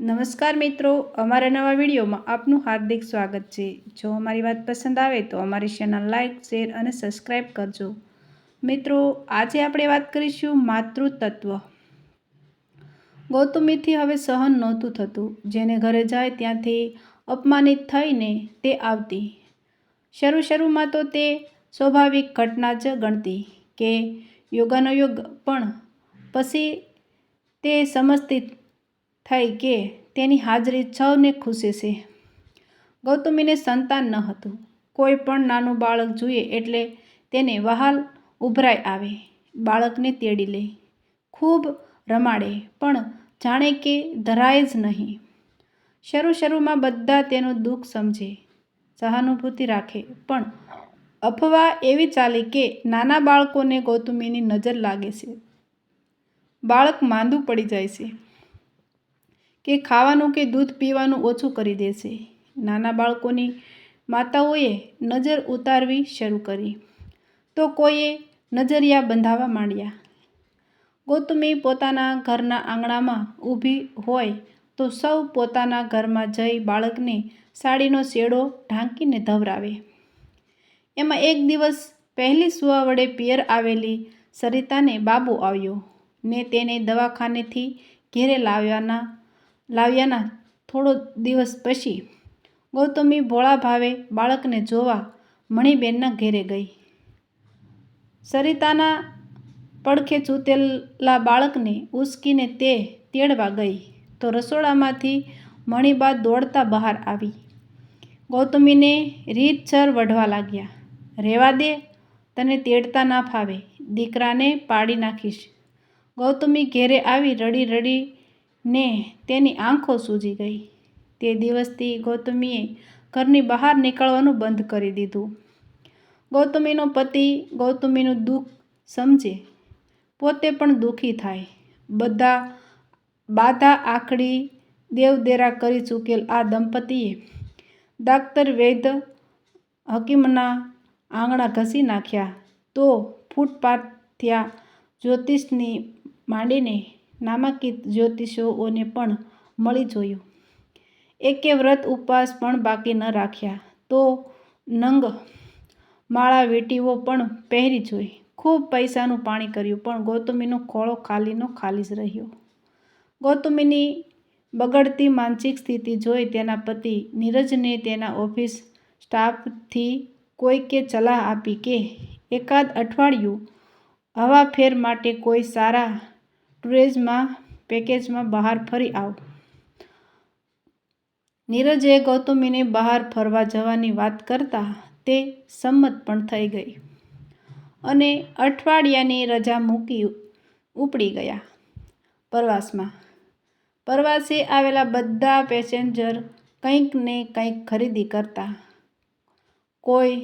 નમસ્કાર મિત્રો, અમારા નવા વિડીયોમાં આપનું હાર્દિક સ્વાગત છે. જો અમારી વાત પસંદ આવે તો અમારી ચેનલ લાઇક શેર અને સબસ્ક્રાઈબ કરજો. મિત્રો, આજે આપણે વાત કરીશું માતૃતત્વ. ગૌતમીથી હવે સહન નહોતું થતું. જેને ઘરે જાય ત્યાંથી અપમાનિત થઈને તે આવતી. શરૂ શરૂમાં તો તે સ્વાભાવિક ઘટના જ ગણતી કે યોગાનો યોગ પણ. પછી તે સમજતી થઈ કે તેની હાજરી સૌને ખુશે છે. ગૌતમીને સંતાન ન હતું. કોઈ પણ નાનું બાળક જોઈએ એટલે તેને વહાલ ઉભરાઈ આવે. બાળકને તેડી લે. ખૂબ રમાડે, પણ જાણે કે ધરાય જ નહીં. શરૂ શરૂમાં બધા તેનું દુઃખ સમજે, સહાનુભૂતિ રાખે, પણ અફવા એવી ચાલી કે નાના બાળકોને ગૌતમીની નજર લાગે છે. બાળક માંદું પડી જાય છે. કે ખાવાનું કે દૂધ પીવાનું ઓછું કરી દેશે. નાના બાળકોની માતાઓએ નજર ઉતારવી શરૂ કરી. તો કોઈએ નજરિયા બંધાવા માંડ્યા. ગૌતમી પોતાના ઘરના આંગણામાં ઊભી હોય તો સૌ પોતાના ઘરમાં જઈ બાળકને સાડીનો શેડો ઢાંકીને ધવરાવે. એમાં એક દિવસ પહેલી સુવા વડે પિયર આવેલી સરિતાને બાબુ આવ્યો. ને તેને દવાખાનેથી ઘેરે લાવ્યાના લાવ્યાના થોડો દિવસ પછી ગૌતમી ભોળા ભાવે બાળકને જોવા મણિબેનના ઘેરે ગઈ. સરિતાના પડખે ચૂતેલા બાળકને ઉસકીને તે તેડવા ગઈ તો રસોડામાંથી મણિબા દોડતા બહાર આવી. ગૌતમીને રીતસર વઢવા લાગ્યા. રહેવા દે, તને તેડતા ના ફાવે, દીકરાને પાડી નાખીશ. ગૌતમી ઘેરે આવી રડી રડી રડીને તેની આંખો સૂજી ગઈ. તે દિવસથી ગૌતમીએ ઘરની બહાર નીકળવાનું બંધ કરી દીધું. ગૌતમીનો પતિ ગૌતમીનું દુઃખ સમજે. પોતે પણ દુઃખી થાય. બધા બાધા આખડી દેવદેરા કરી ચૂકેલ આ દંપતીએ ડાક્ટર વૈદ હકીમના આંગણા ઘસી નાખ્યા. તો ફૂટપાથ થયા જ્યોતિષની માંડીને નામાંકિત જ્યોતિષીઓને પણ મળી જોયું. એકે વ્રત ઉપવાસ પણ બાકી ન રાખ્યા તો નંગ માળા વેટીઓ પણ પહેરી જોઈ. ખૂબ પૈસાનું પાણી કર્યું પણ ગૌતમીનો ખોળો ખાલીનો ખાલી જ રહ્યો. ગૌતમીની બગડતી માનસિક સ્થિતિ જોઈ તેના પતિ નીરજને તેના ઓફિસ સ્ટાફથી કોઈકે સલાહ આપી કે, એકાદ અઠવાડિયું હવાફેર માટે કોઈ સારા ટૂરિઝમમાં પેકેજમાં બહાર ફરી આવ. નીરજે ગૌતમીને બહાર ફરવા જવાની વાત કરતાં તે સંમત પણ થઈ ગઈ અને અઠવાડિયાની રજા મૂકી ઉપડી ગયા પ્રવાસમાં. પ્રવાસે આવેલા બધા પેસેન્જર કંઈક ને કંઈક ખરીદી કરતા. કોઈ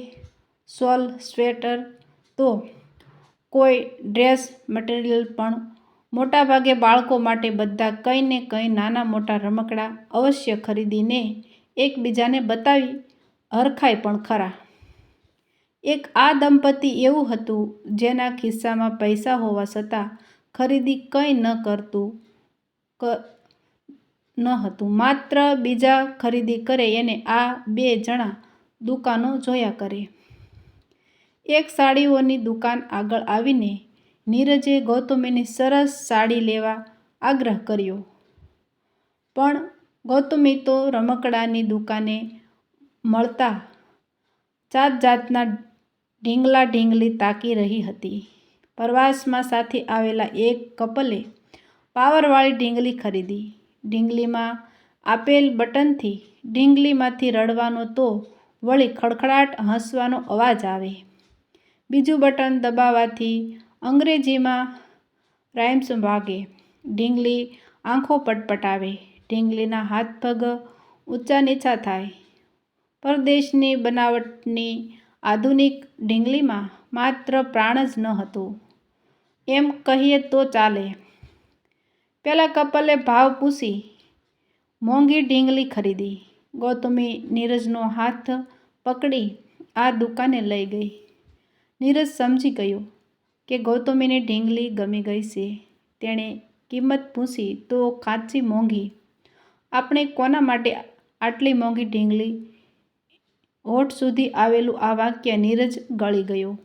સોલ સ્વેટર તો કોઈ ડ્રેસ મટીરિયલ પણ મોટાભાગે બાળકો માટે બધા કંઈ ને કંઈ નાના મોટા રમકડા અવશ્ય ખરીદીને એકબીજાને બતાવી હરખાય પણ ખરા. એક આ દંપતી એવું હતું જેના ખિસ્સામાં પૈસા હોવા છતાં ખરીદી કંઈ ન કરતું ન હતું. માત્ર બીજા ખરીદી કરે એને આ બે જણા દુકાનો જોયા કરે. એક સાડીઓની દુકાન આગળ આવીને નીરજે ગૌતમીની સરસ સાડી લેવા આગ્રહ કર્યો. પણ ગૌતમી તો રમકડાની દુકાને મળતા જાત જાતના ઢીંગલા ઢીંગલી તાકી રહી હતી. પ્રવાસમાં સાથે આવેલા એક કપલે પાવરવાળી ઢીંગલી ખરીદી. ઢીંગલીમાં આપેલ બટનથી ઢીંગલીમાંથી રડવાનો તો વળી ખડખડાટ હસવાનો અવાજ આવે. બીજું બટન દબાવવાથી અંગ્રેજીમાં રાઇમ્સ વાગે, ઢીંગલી આંખો પટપટાવે, ઢીંગલીના હાથ પગ ઊંચા નીચા થાય. પરદેશની બનાવટની આધુનિક ઢીંગલીમાં માત્ર પ્રાણ જ ન હતું. એમ કહીએ તો ચાલે. પહેલાં કપલે ભાવ પૂછી, મોંઘી ઢીંગલી ખરીદી. ગૌતમી નીરજનો હાથ પકડી આ દુકાને લઈ ગઈ. નીરજ સમજી ગયો કે ગૌતમીને ઢીંગલી ગમી ગઈ છે. તેણે કિંમત પૂછી તો ખાચી મોંઘી. આપણે કોના માટે આટલી મોંઘી ઢીંગલી? હોઠ સુધી આવેલું આ વાક્ય નીરજ ગળી ગયો.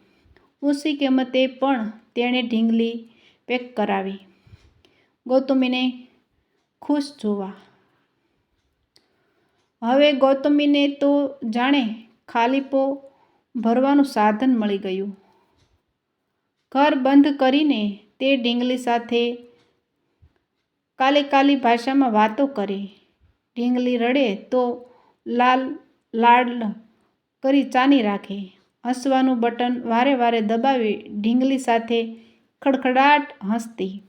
ઊંચી કિંમતે પણ તેણે ઢીંગલી પેક કરાવી. ગૌતમીને ખુશ જોવા. હવે ગૌતમીને તો જાણે ખાલીપો ભરવાનું સાધન મળી ગયું. ઘર બંધ કરીને તે ઢીંગલી સાથે કાલી કાલી ભાષામાં વાતો કરે. ઢીંગલી રડે તો લાલ લાડ કરી ચાની રાખે. હસવાનું બટન વારે વારે દબાવી ઢીંગલી સાથે ખડખડાટ હસતી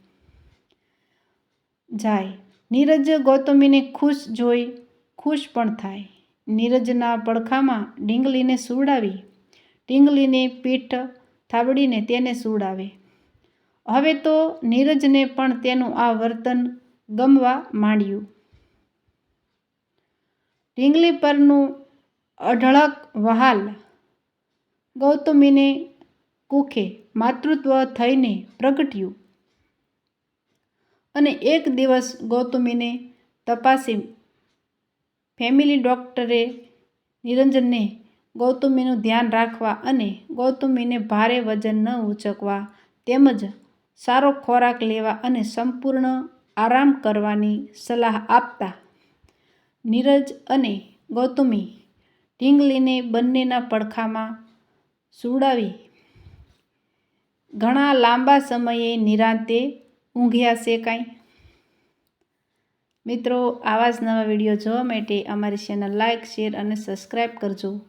જાય. નીરજ ગૌતમીને ખુશ જોઈ ખુશ પણ થાય. નીરજના પડખામાં ઢીંગલીને સુવડાવી. ઢીંગલીને પીઠ થાબડીને તેને સુવડાવે. હવે તો નીરજને પણ તેનું આ વર્તન ગમવા માંડ્યું. ઢીંગલી પરનું અઢળક વહાલ. ગૌતમીને કુખે માતૃત્વ થઈને પ્રગટ્યું. અને એક દિવસ ગૌતમીને તપાસી ફેમિલી ડૉક્ટરે નિરંજનને ગૌતમીનું ધ્યાન રાખવા અને ગૌતમીને ભારે વજન ન ઉચકવા તેમજ સારો ખોરાક લેવા અને સંપૂર્ણ આરામ કરવાની સલાહ આપતા નીરજ અને ગૌતમી ઢીંગલીને બંનેના પડખામાં સુડાવી ઘણા લાંબા સમયે નિરાંતે ઊંઘ્યા છે કાંઈ. મિત્રો, આવા જ નવા વીડિયો જોવા માટે અમારી ચેનલ લાઇક શેર અને સબસ્ક્રાઈબ કરજો.